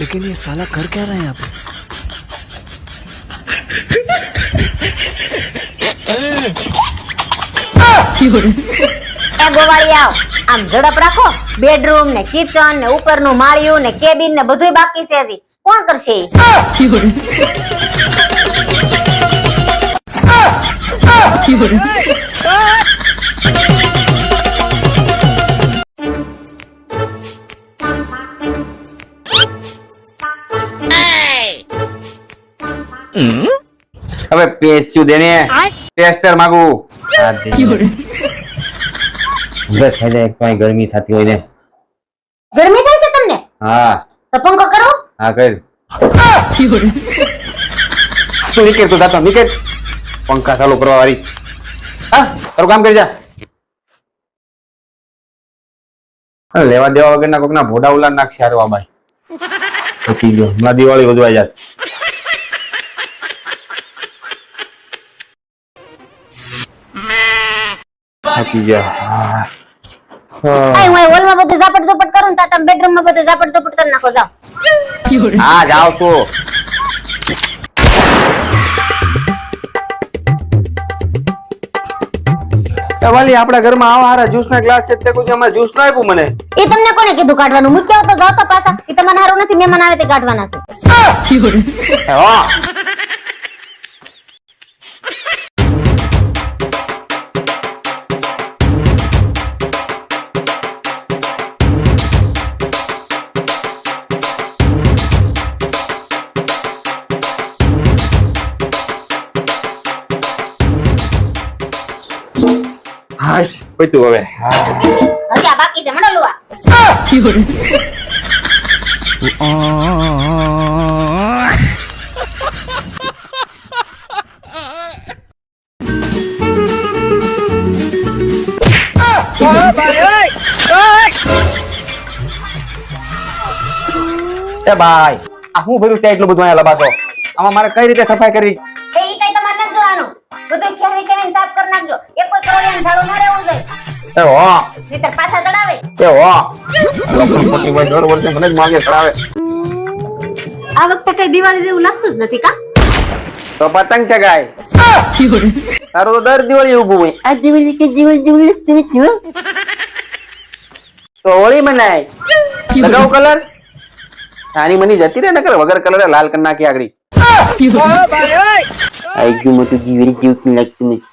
लेकिन ये साला कर क्या रहा है यहाँ पे એ ગોવાળી આવ આમ ઝડપ રાખો બેડરૂમ ને કિચન ને ઉપરનું માળિયું ને કેબિન ને બધુંય બાકી છે હજી કોણ કરશે ઈ? હવે પેસ્યું દેને. પેસ્ટર માંગુ. હવે થઈ જાય કોઈ ગરમી થતી હોય ને. ગરમી થાય છે તમને? હા. તો પંખો કરો. હા કર. તું નીકળ તું દાતો નીકળ. પંખા ચાલુ કરવા વાળી. હા તારું કામ કરી જા. લેવા દેવા વગરના કોક ના ભોડા ઉલા નાખશે હારું આ બાઈ પછી ગયો. હમણાં દિવાળી ઉજવાઈ જાત થાકી ગયા. આય હું હોલમાં બધું ઝાપટ ઝપટ કરું તા તમે બેડરૂમમાં બધું ઝાપટ ઝપટ કરી નાખો જાઓ. હા જાઓ તો વાલી આપણા ઘરમાં આવા હારા જ્યુસ ના ગ્લાસ છે તે કોઈ અમારે જ્યુસ ના આપ્યું મને? એ તમને કોને કીધું કાઢવાનું? મૂક્યા તો જાઓ તો પાછા. એ તમારે હારું નથી મહેમાન આવે તે કાઢવાના છે. હો. હાશ પૈતું હવે હા હજી આ બાકી છે મંડો લુવા એ ભાઈ આ હું ભર્યું ત્યાં એટલું બધું અહીંયા લબાતો આમાં મારે કઈ રીતે સફાઈ કરવી નાખજો. એક કોઈ કરોડિયાનું ઝાડુ ન રહેવું જોઈએ. એ હો. નહીંતર પાછા ચડાવે. એ હો. લોકો મોટી ભાઈ દર વર્ષે મને જ માગે ચડાવે. આ વખતે કઈ દિવાળી જેવું લાગતું જ નથી કા? તો પતંગ ચગાય તારું તો દર દિવાળી ઊભું હોય. આ દિવાળી કે દિવાળી દિવાળી લાગતી નથી હો. તો હોળી મનાય. લગાવ કલર. આની મની જતી રે નકર વગર કલર લાલ કરી નાખી આગળી. આઈ ગયું મોટું દિવાળી જેવું લાગતું નથી. હું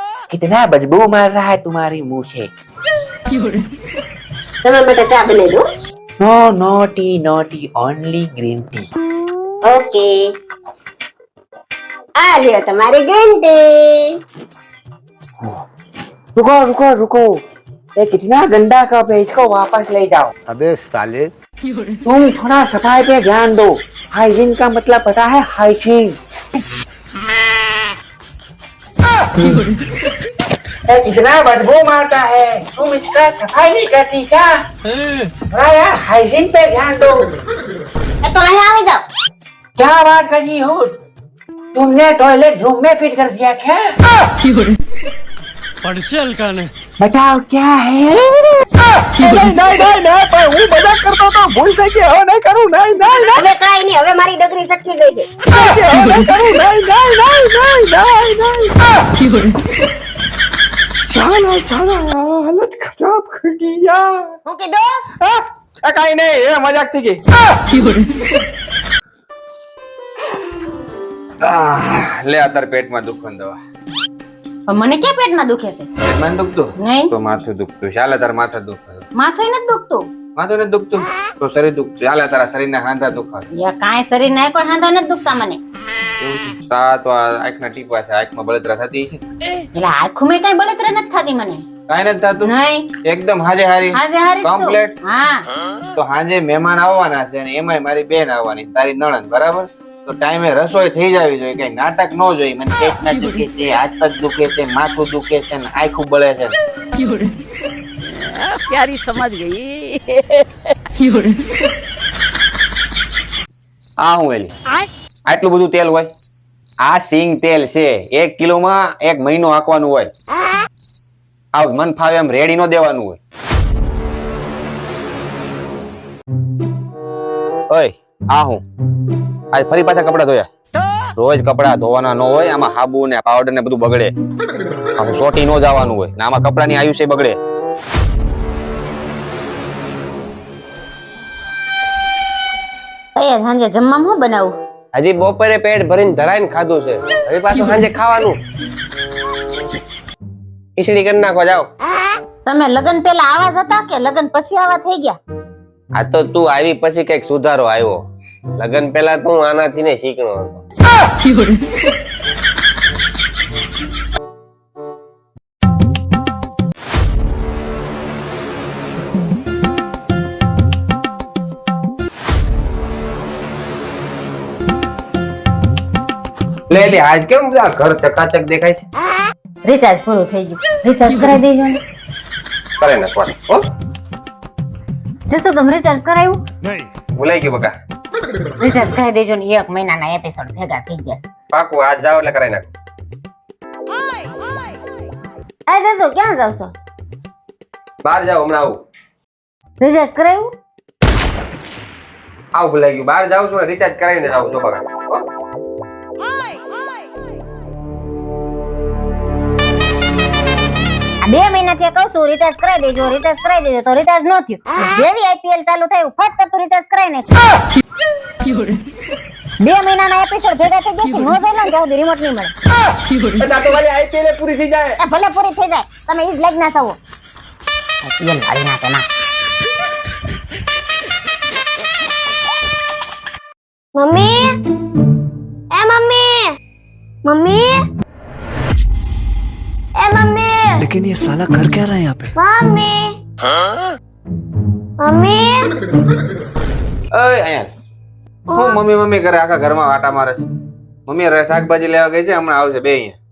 कितना बदबू मार रहा है तुम्हारी मुँह से no no tea no tea only green tea okay आ लियो तुम्हारी ग्रीन टी रुको रुको रुको। ये कितना गंदा कप है इसको वापस ले जाओ। अबे साले। तुम थोड़ा सफ़ाई पे ध्यान दो। हाइजीन का मतलब पता है हाइजीन ये कितना बदबू मारता है तुम इसका सफाई नहीं करती क्या हाँ यार हाइजीन पे ध्यान दो એ તો અહીંયા આવી જાઓ क्या बात कर रही हो तुमने टॉयलेट रूम में फिट कर दिया क्या पर्शियल का ने बताओ क्या है नहीं नहीं नहीं नहीं पर હું મજાક કરતો તો ભૂલ થઈ ગઈ હવે નહીં કરું નહીં નહીં હવે કાંઈ નહીં હવે મારી ડગરી સટકી ગઈ છે નહીં હવે નહીં કરું સાલા સાલા હાલત ખરાબ કરી યાર. હું કીધું? આ કાઈ નહીં એ મજાક થઈ ગઈ. આહ, લે અત્યારે પેટમાં દુખવાની દવા. મને ક્યાં પેટમાં દુખે છે? પેટમાં દુખતું? નહીં. તો માથું દુખતું. ચાલે તાર માથું દુખતું માથું નથી દુખતું? માથું નથી દુખતું તો શરીર દુખ ચાલે તારા શરીરના હાંધા દુખા યાર કાંઈ શરીર ના કોઈ હાંધા નથી દુખતા મને. તા તો આંખના ટીપા છે. આંખમાં બળતરા થતી એટલે આંખું મેં કાંઈ બળતરા નથી થતી મને. કાંઈ નથી થતું? નહીં. એકદમ હાજે હારી. હાજે હારી કમ્પ્લીટ હા. તો હાજે મહેમાન આવવાના છે અને એમાંય મારી બેન આવવાની તારી નણંદ બરાબર? તો ટાઈમે રસોઈ થઈ જવી જોઈએ. કઈ નાટક ન જોઈએ. મને પેટ ના દુખે છે હાથ પગ દુખે છે માથું દુખે છે ને આખું બળે છે. प्यारी समझ गई આ હું એલી આટલું બધું તેલ હોય આ સિંગ તેલ છે એક કિલોમાં એક મહિનો આંકવાનું હોય આ મન ફાવે એમ રેડી નો દેવાનું હોય ઓય આ હું આજ ફરી પાછા કપડા ધોયા રોજ કપડા ધોવાના ન હોય આમાં હાબુ ને પાવડર ને બધું બગડે આમ સોટી નો જવાનું હોય ને આમાં કપડાની આયુષ્ય બગડે કઈ સાંજે જમવામાં હું બનાવું હજી બપોરે પેટ ભરીને ધરાઈને ખાધું છે. હવે પાછું સાંજે ખાવાનું. ખીચડી કરી નાખો જાઓ. તમે લગન પેલા આવા જ હતા કે લગન પછી આવા થઈ ગયા? આ તો તું આવી પછી કંઈક સુધારો આવ્યો. લગન પહેલા તું આનાથી ને શીખણો હતો. લે લે આજ કેમ આ ઘર ચકાચક દેખાય છે? રિચાર્જ પૂરું થઈ ગયું. રિચાર્જ કરાવી દેજો. ને કરે ને કોણ ઓ જશો તમે રિચાર્જ કરાવ્યું ભૂલાઈ ગયું બકા. રિચાર્જ કરાવી દેજો ને એક મહિનાના એપિસોડ ભેગા થઈ ગયા પાકું આજ જાવ એટલે કરાઈ નાખ. આ જશો ક્યાં જાવ છો બહાર જાવ હમણાં આવું. રિચાર્જ કરાવ્યું આવું ભૂલાઈ ગયું. બહાર જાવ છું રિચાર્જ કરાવીને જાવ છું બકા. મહિનાથી કહું છું રિચાર્જ કરાવી દેજો રિચાર્જ કરાવી દેજો. તો રિચાર્જ ન થયું. જેવી આઈપીએલ ચાલુ થયું ફટ કરતું રિચાર્જ કરાવી નાખ્યું બે મહિનાના એપિસોડ ભેગા થઈ ગયા છે નો જોઈ લો ને સુધી રિમોટ નહીં મળે. એ ભલે પૂરી થઈ જાય તમે ઈ જ લાઈક ના સવો. આઈપીએલ નાખે ના? મમ્મી? એ મમ્મી? મમ્મી? लेकिन ये साला कर क्या रहा है यहाँ पे મમ્મી મમ્મી ઓય અહીંયા હું મમ્મી મમ્મી કરે આખા ઘરમાં વાટા મારે છે મમ્મી રે શાકભાજી લેવા ગઈ છે હમણાં આવશે બે અહીંયા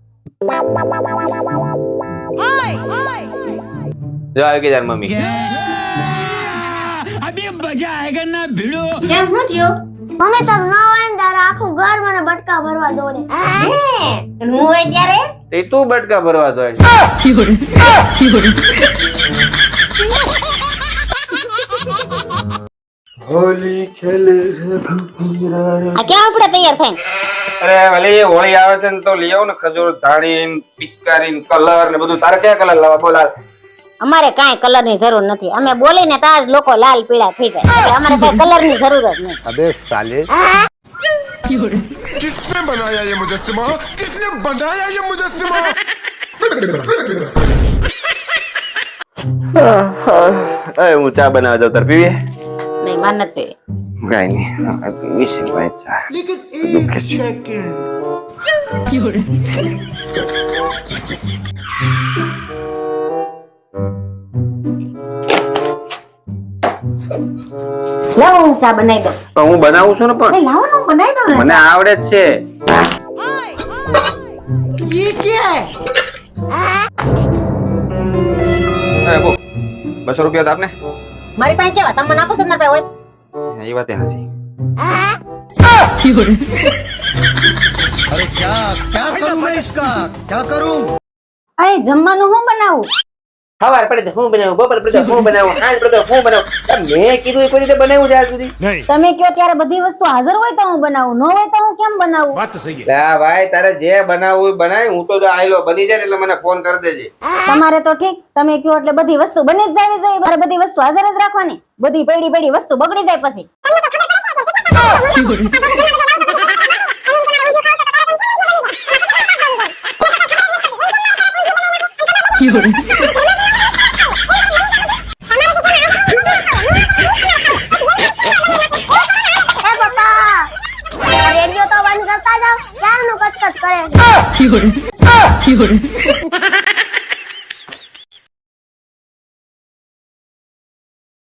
જો આવી ગઈ તાર મમ્મી કેમ શું થયું મમ્મી તમે ન હોય ને ત્યારે આખું ઘર મને બટકા ભરવા દોડે હું હોય ત્યારે તે તું બટકા ભરવા જાય હોલી ખેલે આ ક્યાં આપણે તૈયાર થઈને અરે ભલે હોળી આવે છે ને તો લઈ આવો ને ખજૂર ધાણી પિચકારી કલર ને બધું. તારે કયા કલર લાવવા? બોલા અમારે કાંઈ કલરની જરૂર નથી. અમે બોલીને તાજ લોકો લાલ પીળા થઈ જાય. અમારે કાંઈ કલરની જરૂર જ નહીં અબે સાલે. किसने बनाया ये मुजस्मा? किसने बनाया ये मुजस्मा? अरे ऊँचा बना दो तर भी नहीं मानते नहीं अभी भी सिर्फ़ ऐसा लेकिन एक सेकंड લાવો હું ચા બનાવી દઉં. તો હું બનાવું છું ને પણ. લાવો ને હું બનાવી દઉં મને આવડે જ છે. બસો રૂપિયા તો આપને. મારી પાસે કેવા? તમે મને આપો સત્તર રૂપિયા હોય? એ વાત હાજી અરે ક્યા ક્યા કરું મેં ઇસકા ક્યા કરું? આય જમવાનું હું બનાવું? સવાર પડે તો હું બનાવું બપોર પડે હું બનાવું સાંજ પડે હું બનાવું. મેં કીધું કોઈ રીતે બનાવું છે સુધી? તમે કયો ત્યારે બધી વસ્તુ હાજર હોય તો હું બનાવું ન હોય તો હું કેમ બનાવું? વાત સહી લા ભાઈ તારે જે બનાવું બનાવવું બનાવી હું તો જો આયલો બની જાય એટલે મને ફોન કરી દેજે. તમારે તો ઠીક તમે કયો એટલે બધી વસ્તુ બની જ જાવી જોઈએ મારે બધી વસ્તુ હાજર જ રાખવાની. બધી પડી પડી વસ્તુ બગડી જાય પછી. You're રેડિયો તો બંધ કરતા